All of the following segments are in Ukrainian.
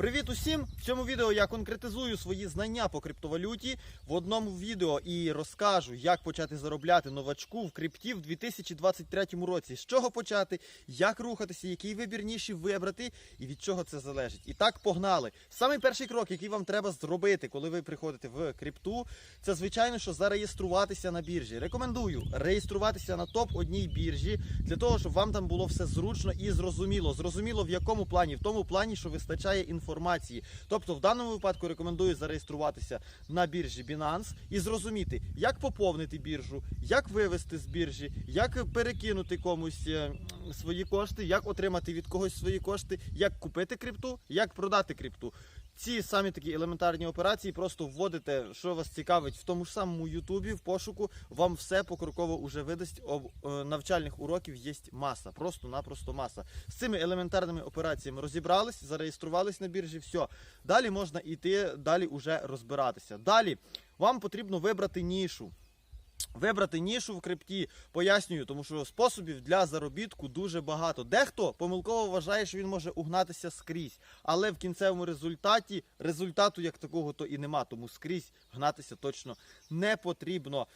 Привіт усім! В цьому відео я конкретизую свої знання по криптовалюті в одному відео і розкажу, як почати заробляти новачку в крипті в 2023 році. З чого почати, як рухатися, який вибір ніші вибрати і від чого це залежить. І так погнали. Самий перший крок, який вам треба зробити, коли ви приходите в крипту, це звичайно, що зареєструватися на біржі. Рекомендую реєструватися на топ одній біржі для того, щоб вам там було все зручно і зрозуміло. Зрозуміло в якому плані, в тому плані, що вистачає інформації. Тобто, в даному випадку рекомендую зареєструватися на біржі Binance і зрозуміти, як поповнити біржу, як вивести з біржі, як перекинути комусь е, свої кошти, як отримати від когось свої кошти, як купити крипту, як продати крипту. Ці самі такі елементарні операції просто вводите, що вас цікавить в тому ж самому Ютубі, в пошуку. Вам все покроково уже видасть. Об е, навчальних уроків є маса, просто-напросто маса. З цими елементарними операціями розібрались, зареєструвались на біржі. Все. Далі можна йти, далі уже розбиратися. Далі вам потрібно вибрати нішу. Вибрати нішу в крипті, пояснюю, тому що способів для заробітку дуже багато. Дехто помилково вважає, що він може угнатися скрізь, але в кінцевому результаті результату як такого то і нема, тому скрізь гнатися точно не потрібно.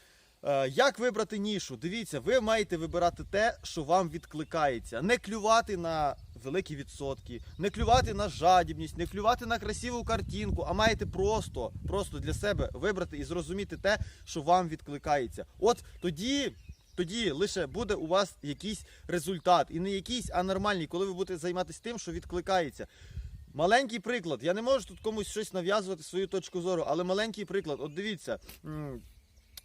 Е, Як вибрати нішу? Дивіться, ви маєте вибирати те, що вам відкликається. Не клювати на великі відсотки, не клювати на жадібність, не клювати на красиву картинку, а маєте просто, просто для себе вибрати і зрозуміти те, що вам відкликається. От тоді. Тоді лише буде у вас якийсь результат, і не якийсь, а нормальний, коли ви будете займатися тим, що відкликається. Маленький приклад. Я не можу тут комусь щось нав'язувати свою точку зору, але маленький приклад. От дивіться,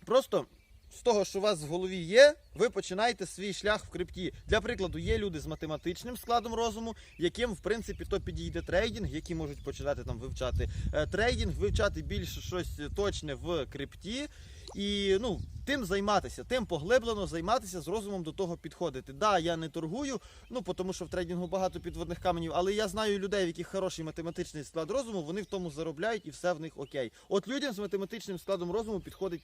просто з того, що у вас в голові є, ви починаєте свій шлях в крипті. Для прикладу, є люди з математичним складом розуму, яким в принципі то підійде трейдинг, які можуть починати там вивчати е, трейдинг, вивчати більше щось точне в крипті. І ну, тим займатися, тим поглиблено займатися з розумом до того підходити. Да, я не торгую, ну тому що в трейдингу багато підводних каменів, але я знаю людей, в яких хороший математичний склад розуму, вони в тому заробляють і все в них окей. От людям з математичним складом розуму підходить,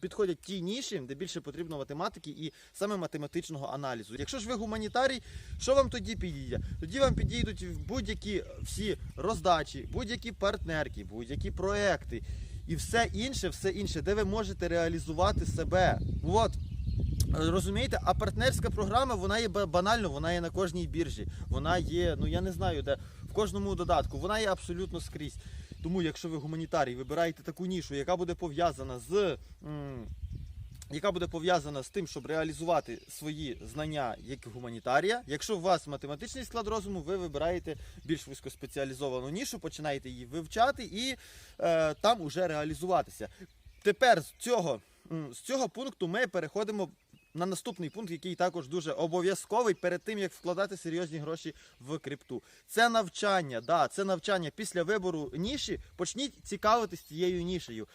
підходять ті ніші, де більше потрібно математики і саме математичного аналізу. Якщо ж ви гуманітарій, що вам тоді підійде? Тоді вам підійдуть будь-які всі роздачі, будь-які партнерки, будь-які проекти. І все інше, все інше, де ви можете реалізувати себе. От. Розумієте, а партнерська програма, вона є банально, вона є на кожній біржі. Вона є, ну я не знаю, де в кожному додатку, вона є абсолютно скрізь. Тому, якщо ви гуманітарій, вибираєте таку нішу, яка буде пов'язана з. м, яка буде пов'язана з тим, щоб реалізувати свої знання як гуманітарія. Якщо у вас математичний склад розуму, ви вибираєте більш вузькоспеціалізовану нішу, починаєте її вивчати і е, там уже реалізуватися. Тепер з цього, з цього пункту ми переходимо на наступний пункт, який також дуже обов'язковий перед тим, як вкладати серйозні гроші в крипту. Це навчання. Да, це навчання після вибору ніші. Почніть цікавитись цією нішею.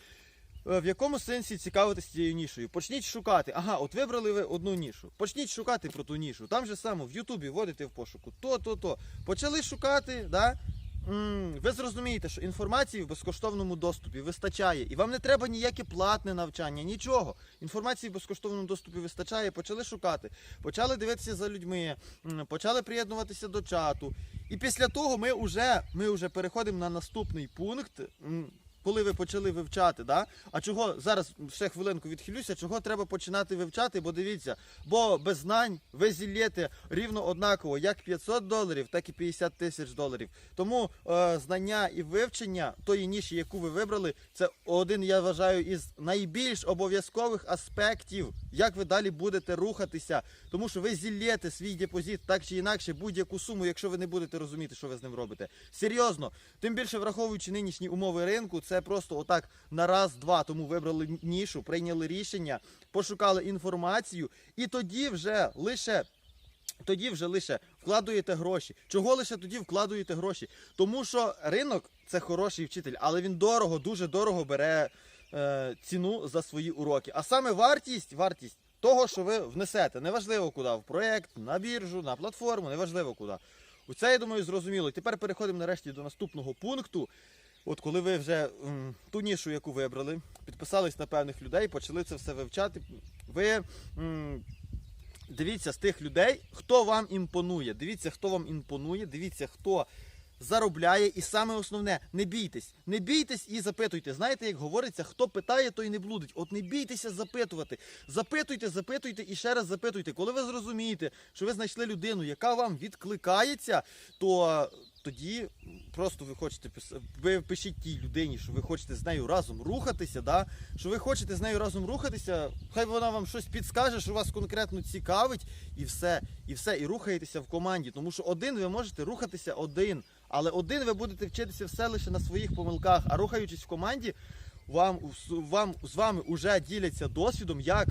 Е, В якому сенсі цікавитись цією нішею? Почніть шукати. Ага, от вибрали ви одну нішу. Почніть шукати про ту нішу. Там же саме в Ютубі вводите в пошуку то, то, то. Почали шукати, да? Ви зрозумієте, що інформації в безкоштовному доступі вистачає, і вам не треба ніяке платне навчання, нічого. Інформації в безкоштовному доступі вистачає. Почали шукати, почали дивитися за людьми, почали приєднуватися до чату. І після того ми вже, ми вже переходимо на наступний пункт. Коли ви почали вивчати, да? а чого зараз ще хвилинку відхилюся, чого треба починати вивчати? Бо дивіться, бо без знань ви зілєте рівно однаково, як 500 доларів, так і 50 тисяч доларів. Тому е, знання і вивчення тої ніші, яку ви вибрали, це один, я вважаю, із найбільш обов'язкових аспектів, як ви далі будете рухатися. Тому що ви зілєте свій депозит так чи інакше, будь-яку суму, якщо ви не будете розуміти, що ви з ним робите. Серйозно, тим більше враховуючи нинішні умови ринку, це просто отак на раз-два. Тому вибрали нішу, прийняли рішення, пошукали інформацію, і тоді вже лише. Тоді вже лише вкладуєте гроші. Чого лише тоді вкладуєте гроші? Тому що ринок це хороший вчитель, але він дорого, дуже дорого бере е, ціну за свої уроки. А саме вартість, вартість того, що ви внесете, неважливо куди, в проєкт, на біржу, на платформу, неважливо куди. Оце, я думаю, зрозуміло. Тепер переходимо нарешті до наступного пункту. От коли ви вже м, ту нішу, яку вибрали, підписались на певних людей, почали це все вивчати, ви м, дивіться з тих людей, хто вам імпонує. Дивіться, хто вам імпонує, дивіться, хто заробляє, і саме основне, не бійтесь, не бійтесь і запитуйте. Знаєте, як говориться, хто питає, той не блудить. От не бійтеся запитувати. Запитуйте, запитуйте і ще раз запитуйте. Коли ви зрозумієте, що ви знайшли людину, яка вам відкликається, то тоді просто ви хочете ви пишіть тій людині, що ви хочете з нею разом рухатися, да? що ви хочете з нею разом рухатися, хай вона вам щось підскаже, що вас конкретно цікавить, і все, і все, і рухаєтеся в команді. Тому що один ви можете рухатися один, але один ви будете вчитися все лише на своїх помилках, а рухаючись в команді, вам, вам з вами вже діляться досвідом, як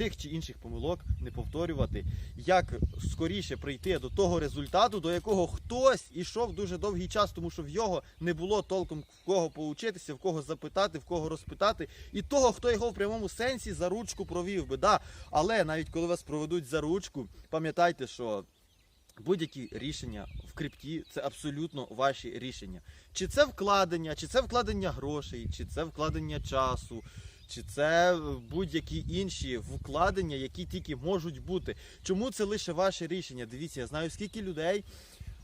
тих чи інших помилок не повторювати, як скоріше прийти до того результату, до якого хтось ішов дуже довгий час, тому що в його не було толком в кого поучитися, в кого запитати, в кого розпитати, і того, хто його в прямому сенсі за ручку провів би. Да. Але навіть коли вас проведуть за ручку, пам'ятайте, що будь-які рішення в крипті це абсолютно ваші рішення. Чи це вкладення, чи це вкладення грошей, чи це вкладення часу, чи це будь-які інші вкладення, які тільки можуть бути. Чому це лише ваше рішення? Дивіться, я знаю скільки людей.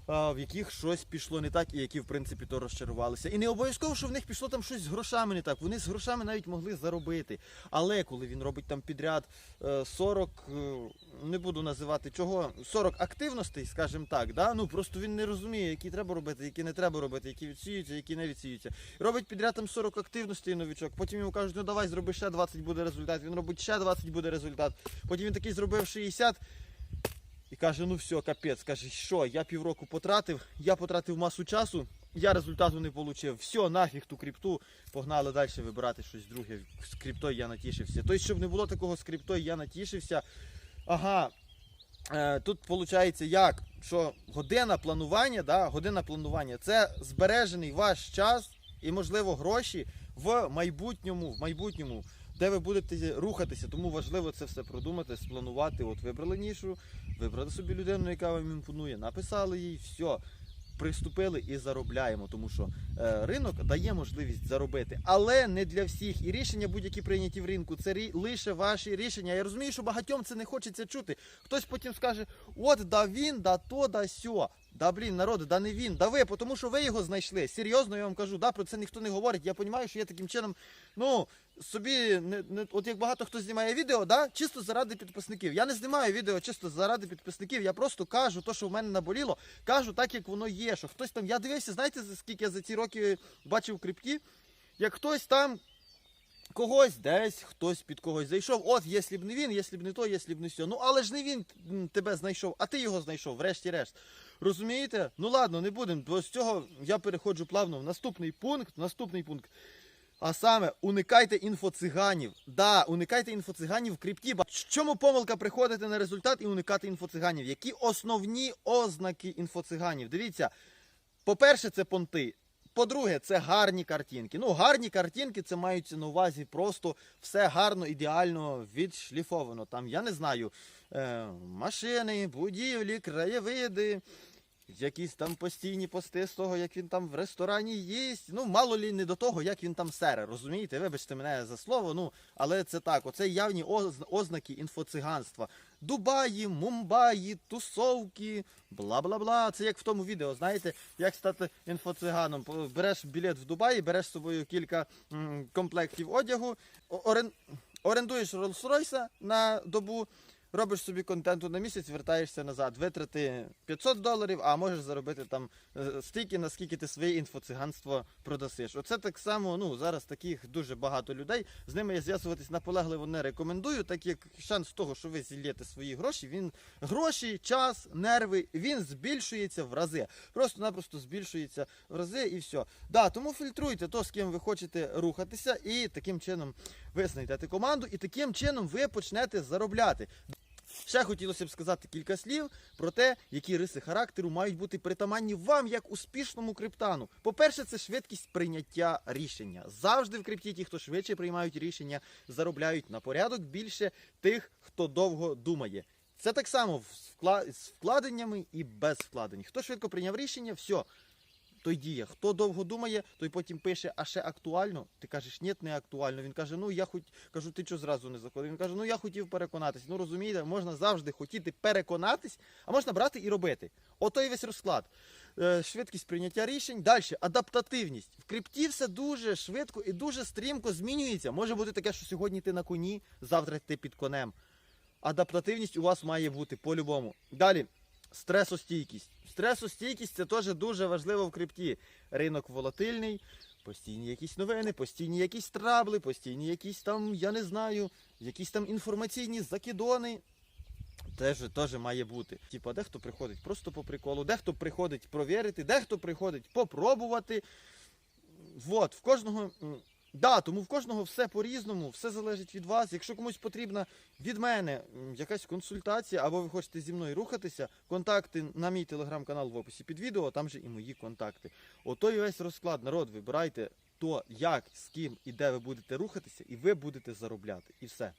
В яких щось пішло не так, і які в принципі то розчарувалися. І не обов'язково, що в них пішло там щось з грошами не так. Вони з грошами навіть могли заробити. Але коли він робить там підряд е, 40, е, не буду називати чого, 40 активностей, скажімо так, да? ну просто він не розуміє, які треба робити, які не треба робити, які відсіюються, які не відсіюються. Робить підряд там 40 активностей новічок, потім йому кажуть, ну давай зроби ще 20 буде результат. Він робить ще 20 буде результат. Потім він такий зробив 60. І каже, ну все, капець, каже, що, я півроку потратив, я потратив масу часу, я результату не отримав. Все, нафіг ту крипту, погнали далі вибирати щось друге. З криптою я натішився. Тобто, щоб не було такого з криптою, я натішився. Ага. Е, тут виходить як? Що година планування, да, година планування це збережений ваш час і, можливо, гроші в майбутньому, в майбутньому, де ви будете рухатися. Тому важливо це все продумати, спланувати. От вибрали нішу, вибрали собі людину, яка вам імпонує, написали їй, все. Приступили і заробляємо, тому що е, ринок дає можливість заробити, але не для всіх. І рішення будь-які прийняті в ринку, це рі- лише ваші рішення. Я розумію, що багатьом це не хочеться чути. Хтось потім скаже: от да він, да то, да сьо. Да блін, народи, да не він, да ви, тому що ви його знайшли. Серйозно, я вам кажу, да, про це ніхто не говорить. Я розумію, що я таким чином, ну, собі не, не от як багато хто знімає відео, да, чисто заради підписників. Я не знімаю відео чисто заради підписників. Я просто кажу то, що в мене наболіло, кажу так, як воно є. Що хтось там. Я дивився, знаєте, скільки я за ці роки бачив крипті, як хтось там. Когось десь, хтось під когось зайшов. От, якщо б не він, якщо б не то, якщо б не все. Ну але ж не він тебе знайшов, а ти його знайшов, врешті-решт. Розумієте? Ну ладно, не будемо. Бо з цього я переходжу плавно в наступний пункт. Наступний пункт. А саме уникайте інфоциганів. Да, уникайте інфоциганів в крипті. В чому помилка приходити на результат і уникати інфоциганів? Які основні ознаки інфоциганів? Дивіться, по-перше, це понти. По-друге, це гарні картинки. Ну, гарні картинки це маються на увазі просто все гарно, ідеально відшліфовано. Там, я не знаю, машини, будівлі, краєвиди, якісь там постійні пости з того, як він там в ресторані їсть. Ну, мало лі не до того, як він там сере. Розумієте? Вибачте мене за слово, ну, але це так. Оце явні ознаки інфоциганства. Дубаї, Мумбаї, тусовки, бла-бла-бла. Це як в тому відео, знаєте, як стати інфоциганом. Береш білет в Дубаї, береш з собою кілька комплектів одягу, орен- орендуєш Rolls-Royce на добу, робиш собі контенту на місяць, вертаєшся назад. Витрати 500 доларів, а можеш заробити там е, стільки, наскільки ти своє інфоциганство продасиш. Оце так само, ну зараз таких дуже багато людей. З ними я зв'язуватись наполегливо не рекомендую, так як шанс того, що ви зільєте свої гроші, він гроші, час, нерви, він збільшується в рази. Просто-напросто збільшується в рази і все. Да, тому фільтруйте то, з ким ви хочете рухатися, і таким чином ви знайдете команду, і таким чином ви почнете заробляти. Ще хотілося б сказати кілька слів про те, які риси характеру мають бути притаманні вам як успішному криптану. По-перше, це швидкість прийняття рішення. Завжди в крипті ті, хто швидше приймають рішення, заробляють на порядок більше тих, хто довго думає. Це так само з вкладеннями і без вкладень. Хто швидко прийняв рішення, все. Той діє. Хто довго думає, той потім пише, а ще актуально. Ти кажеш, ні, не актуально. Він каже, ну я хоч кажу, ти чого зразу не заходив? Він каже, ну я хотів переконатись. Ну розумієте, можна завжди хотіти переконатись, а можна брати і робити. Ото і весь розклад. Е, Швидкість прийняття рішень. Далі адаптативність. В крипті все дуже швидко і дуже стрімко змінюється. Може бути таке, що сьогодні ти на коні, завтра ти під конем. Адаптативність у вас має бути по-любому. Далі стресостійкість. Стресостійкість це теж дуже важливо в крипті. Ринок волатильний, постійні якісь новини, постійні якісь трабли, постійні якісь там, я не знаю, якісь там інформаційні закидони. Теж, теж має бути. Типа, дехто приходить просто по приколу, дехто приходить провірити, дехто приходить попробувати. Вот, в кожного. Да, тому в кожного все по-різному, все залежить від вас. Якщо комусь потрібна від мене якась консультація, або ви хочете зі мною рухатися, контакти на мій телеграм-канал в описі під відео, там же і мої контакти. Ото і весь розклад. Народ, вибирайте то, як, з ким і де ви будете рухатися, і ви будете заробляти. І все.